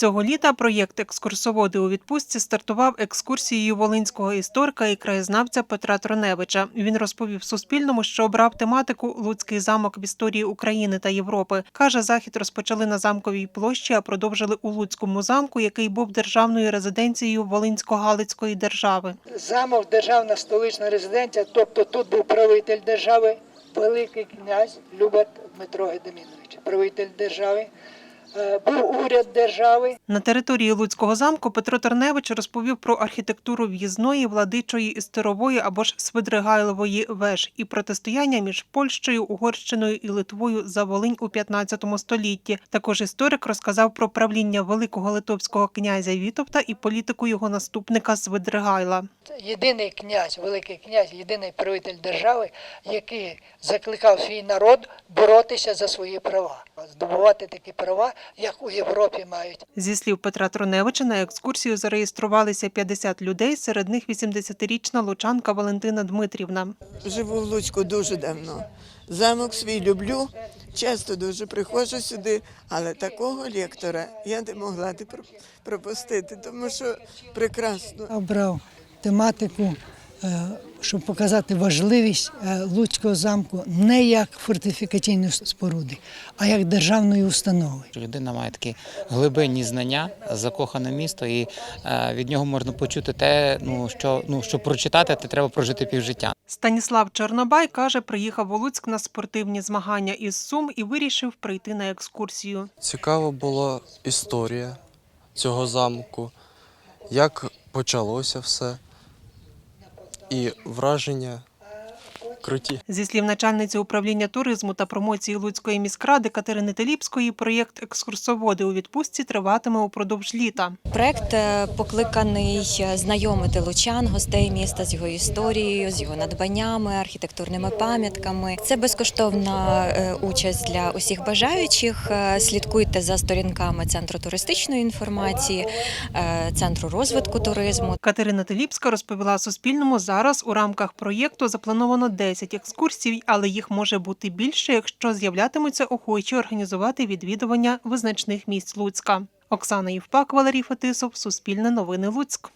Цього літа проєкт Екскурсоводи у відпустці стартував екскурсією волинського історика і краєзнавця Петра Троневича. Він розповів Суспільному, що обрав тематику Луцький замок в історії України та Європи. Каже, захід розпочали на замковій площі, а продовжили у Луцькому замку, який був державною резиденцією Волинсько-Галицької держави. Замок державна столична резиденція, тобто тут був правитель держави, Великий князь Любат Дмитро Гедемінович, правитель держави, був уряд держави. На території Луцького замку Петро Терневич розповів про архітектуру в'їзної, владичої і старової або ж Свидригайлової веж і протистояння між Польщею, Угорщиною і Литвою за Волинь у 15 столітті. Також історик розказав про правління великого литовського князя Вітовта і політику його наступника Свидригайла. Єдиний князь, великий князь, єдиний правитель держави, який закликав свій народ боротися за свої права, здобувати такі права, як у Європі мають. Зі слів Петра Троневича, на екскурсію зареєструвалися 50 людей, серед них 80-річна лучанка Валентина Дмитрівна. Живу в Луцьку дуже давно. Замок свій люблю, часто дуже приходжу сюди, але такого лектора я не могла не пропустити, тому що прекрасно. обрав тематику, щоб показати важливість е, Луцького замку не як фортифікаційної споруди, а як державної установи. Людина має такі глибинні знання, закохане місто, і е, від нього можна почути те, ну що ну щоб прочитати, то треба прожити півжиття. Станіслав Чорнобай каже, приїхав у Луцьк на спортивні змагання із Сум і вирішив прийти на екскурсію. Цікава була історія цього замку, як почалося все, і враження круті. Зі слів начальниці управління туризму та промоції Луцької міськради Катерини Теліпської, проєкт екскурсоводи у відпустці триватиме упродовж літа. Проект е, покликаний е, знайомити лучан, гостей міста з його історією, з його надбаннями, архітектурними пам'ятками. Це безкоштовна е, участь для усіх бажаючих. Слідкуйте за сторінками центру туристичної інформації, центру розвитку туризму. Катерина Теліпська розповіла Суспільному, зараз у рамках проєкту заплановано 10 екскурсій, але їх може бути більше, якщо з'являтимуться охочі організувати відвідування визначних місць Луцька. Оксана Євпак, Валерій Фетисов, Суспільне новини Луцьк.